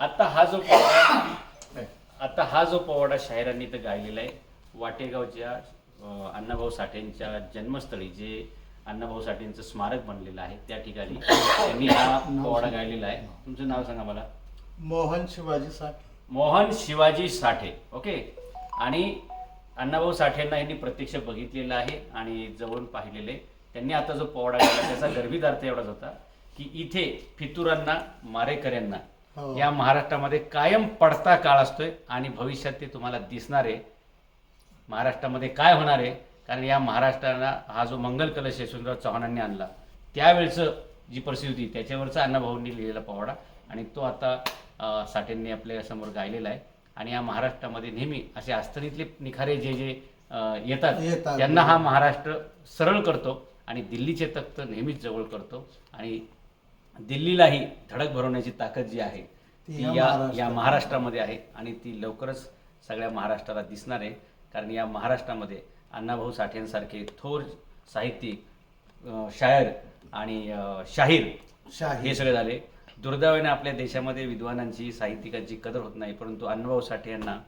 आता हा जो पोवाडा आता हा जो पोवाडा शाहिरांनी इथं गायलेला आहे वाटेगावच्या अण्णाभाऊ साठेंच्या जन्मस्थळी जे अण्णाभाऊ साठेंचं स्मारक बनलेलं आहे त्या ठिकाणी त्यांनी हा पोवाडा गायलेला आहे. तुमचं नाव सांगा मला. मोहन शिवाजी साठ. मोहन शिवाजी साठे ओके? आणि अण्णाभाऊ साठेंना यांनी प्रत्यक्ष बघितलेलं आहे आणि जवळून पाहिलेलं आहे. त्यांनी आता जो पोवाडा गायला त्याचा गर्भित अर्थ एवढाच होता. की इथे फितुरांना मारेकऱ्यांना हो. या महाराष्ट्रामध्ये कायम पडता काळ असतोय आणि भविष्यात ते तुम्हाला दिसणार आहे महाराष्ट्रामध्ये काय होणार आहे कारण या महाराष्ट्राला हा जो मंगल कलश यशवंतराव चव्हाणांनी आणला त्यावेळचं जी परिस्थिती होती त्याच्यावरचा अण्णाभाऊंनी लिहिलेला पोवाडा आणि तो आता साठेंनी आपल्यासमोर गायलेला आहे आणि या महाराष्ट्रामध्ये नेहमी असे अस्थनीतले निखारे जे जे येतात. त्यांना हा महाराष्ट्र सरळ करतो आणि दिल्लीचे तख्त नेहमीच जवळ करतो आणि दिल्लीलाही धडक भरवण्याची ताकद जी आहे ती या या महाराष्ट्रामध्ये आहे. आणि ती लवकरच सगळ्या महाराष्ट्राला दिसणार आहे कारण या महाराष्ट्रामध्ये अण्णाभाऊ साठेंसारखे थोर साहित्यिक शायर आणि शाहीर. हे सगळे झाले. दुर्दैवाने आपल्या देशामध्ये विद्वानांची साहित्यिकांची कदर होत नाही परंतु अण्णाभाऊ साठे यांना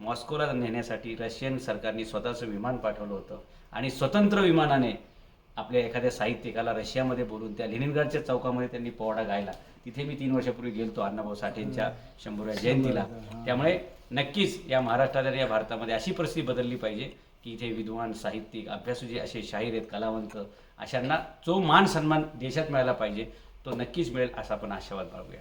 मॉस्कोला नेण्यासाठी रशियन सरकारने स्वतःचं विमान पाठवलं होतं. आणि स्वतंत्र विमानाने आपल्या एखाद्या साहित्यिकाला रशियामध्ये बोलून त्या लेनिनग्राडच्या चौकामध्ये त्यांनी पोवाडा गायला. तिथे मी तीन वर्षापूर्वी गेलतो अण्णाभाऊ साठेंच्या शंभरव्या जयंतीला. त्यामुळे नक्कीच या महाराष्ट्रात आणि या भारतामध्ये अशी परिस्थिती बदलली पाहिजे की इथे विद्वान साहित्यिक अभ्यासू जे असे शाहीर आहेत कलावंत अशांना जो मान सन्मान देशात मिळाला पाहिजे तो नक्कीच मिळेल असा आपण आशावाद बाळगूया.